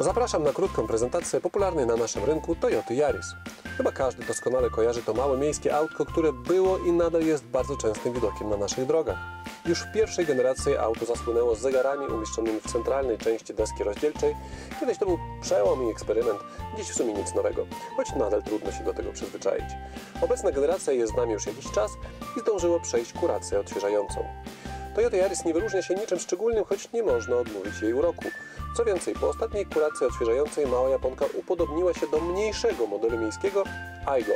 Zapraszam na krótką prezentację popularnej na naszym rynku Toyota Yaris. Chyba każdy doskonale kojarzy to małe miejskie autko, które było i nadal jest bardzo częstym widokiem na naszych drogach. Już w pierwszej generacji auto zasłynęło z zegarami umieszczonymi w centralnej części deski rozdzielczej. Kiedyś to był przełom i eksperyment, dziś w sumie nic nowego, choć nadal trudno się do tego przyzwyczaić. Obecna generacja jest z nami już jakiś czas i zdążyło przejść kurację odświeżającą. Toyota Yaris nie wyróżnia się niczym szczególnym, choć nie można odmówić jej uroku. Co więcej, po ostatniej kuracji odświeżającej mała Japonka upodobniła się do mniejszego modelu miejskiego Aigo.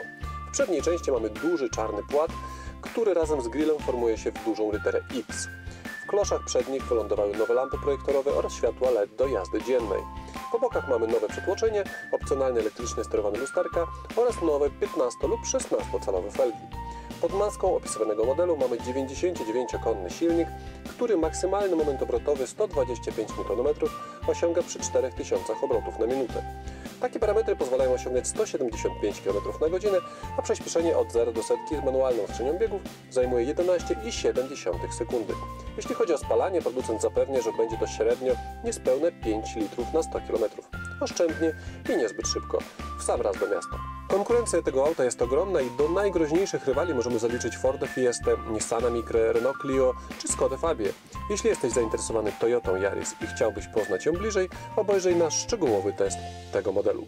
W przedniej części mamy duży czarny płat, który razem z grillem formuje się w dużą literę X. W kloszach przednich wylądowały nowe lampy projektorowe oraz światła LED do jazdy dziennej. Po bokach mamy nowe przetłoczenie, opcjonalnie elektrycznie sterowane lusterka oraz nowe 15 lub 16 calowe felgi. Pod maską opisywanego modelu mamy 99-konny silnik, który maksymalny moment obrotowy 125 Nm osiąga przy 4000 obrotów na minutę. Takie parametry pozwalają osiągnąć 175 km na godzinę, a przyspieszenie od 0 do setki z manualną skrzynią biegów zajmuje 11,7 sekundy. Jeśli chodzi o spalanie, producent zapewnia, że będzie to średnio niespełne 5 litrów na 100 km. Oszczędnie i niezbyt szybko, w sam raz do miasta. Konkurencja tego auta jest ogromna i do najgroźniejszych rywali możemy zaliczyć Forda Fiesta, Nissana Micra, Renault Clio czy Skoda Fabie. Jeśli jesteś zainteresowany Toyotą Yaris i chciałbyś poznać ją bliżej, obejrzyj nasz szczegółowy test tego modelu.